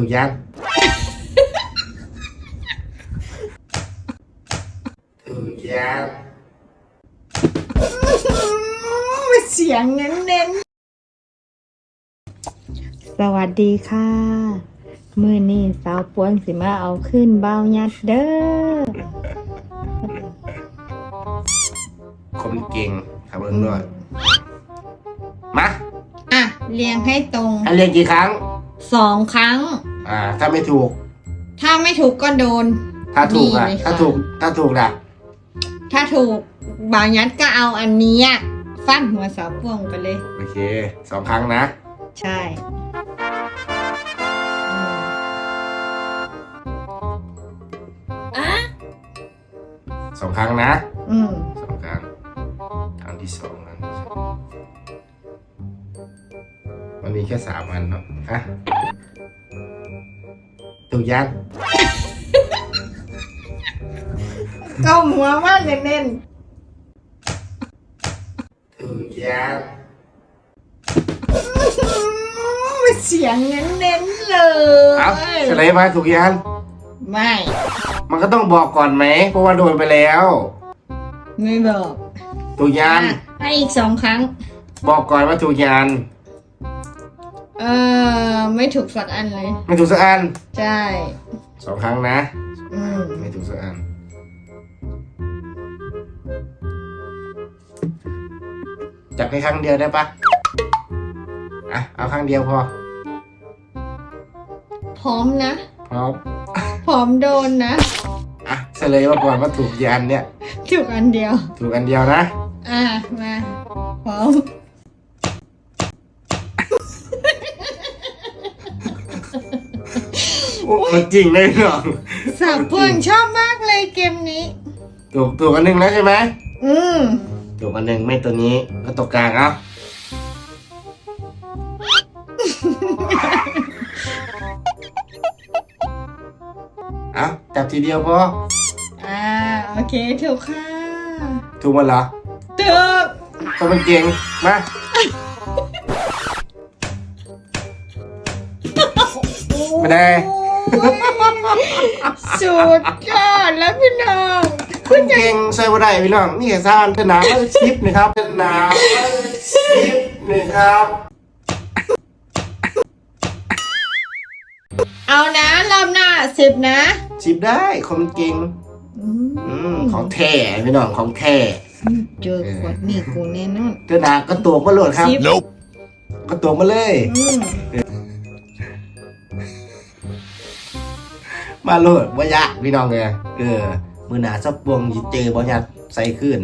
ถูกยังถูกยังเสียงเน้นๆสวัสดีค่ะ มือนี้สาวปวงสิมาเอาขึ้นเบายัดเด้อคนเก่งขับเบิ้งด้วยมา อะ เรียงให้ตรงให้เรียนกี่ครั้ง สองครั้ง อ่า ถ้าไม่ถูก ถ้าไม่ถูกก็โดน ถ้าถูกอะนี่เลยค่ะถ้าถูก ถ้าถูกล่ะ ถ้าถูกบาวยัดก็เอาอันเนี้ยฟันหัวสาวปวงไปเลย โอเค สองครั้งนะ ใช่อืมสองครั้งนะ อืม สองครั้ง ครั้งที่สองครั้งที่สอง มันมีแค่สามอันเนาะฮะถูกยังก็หัวว่าเน้นถูกยังๆเสียงเน้นๆเลเอ้ายเฉลยมาถูกยังไม่ มันก็ต้องบอกก่อนไหม เพราะว่าโดนไปแล้ว ไม่บอก ถูกยันอะให้อีกสองครั้ง บอกก่อนว่าถูกยัน เออไม่ถูกสักอันเลย ไม่ถูกสักอันใช่ สองครั้งนะ อืมไม่ถูกสักอัน จับแค่ครั้งเดียวได้ปะอะ เอาครั้งเดียวพอ พร้อมนะ พร้อม พร้อมโดนนะ อะเฉลยมาก่อนว่าถูกยันเนี่ย ถูกอันเดียว ถูกอันเดียวนะ อะ มา พร้อม โอ้ มันจริงเลยเหรอสาวเพื่อนชอบมากเลยเกมนี้ ถูกถูกอันหนึ่งแล้วใช่ไหมอืมถูกอันหนึ่งไม่ตัวนี้ก็ตัวกลางเอาเอาจับทีเดียวพออ่าโอเคถูกค่ะถูกหมดเหรอถูกคนมันเก่งมาไม่ได้โอ้ย สุดยอดแล้วพี่น้องคนเก่งใส่บ่ได้พี่น้องนี่แค่ซ่านเป็นหนาว่าชิปนะครับเป็นหนาว่าชิปนะครับเอานะรอบหน้าสิบนะชิปได้คนมันเก่งอือืมของแท้พี่น้องของแท้เจอขวดนี่กูแน่นอนเจ้าหนากระตัวมาโหลดครับชิปกระตัวมาเลย มาโหลดบ่ยากพี่น้องเลยเออมือหนาซับวงสิเจอบ่ยัดใส่ขึ้น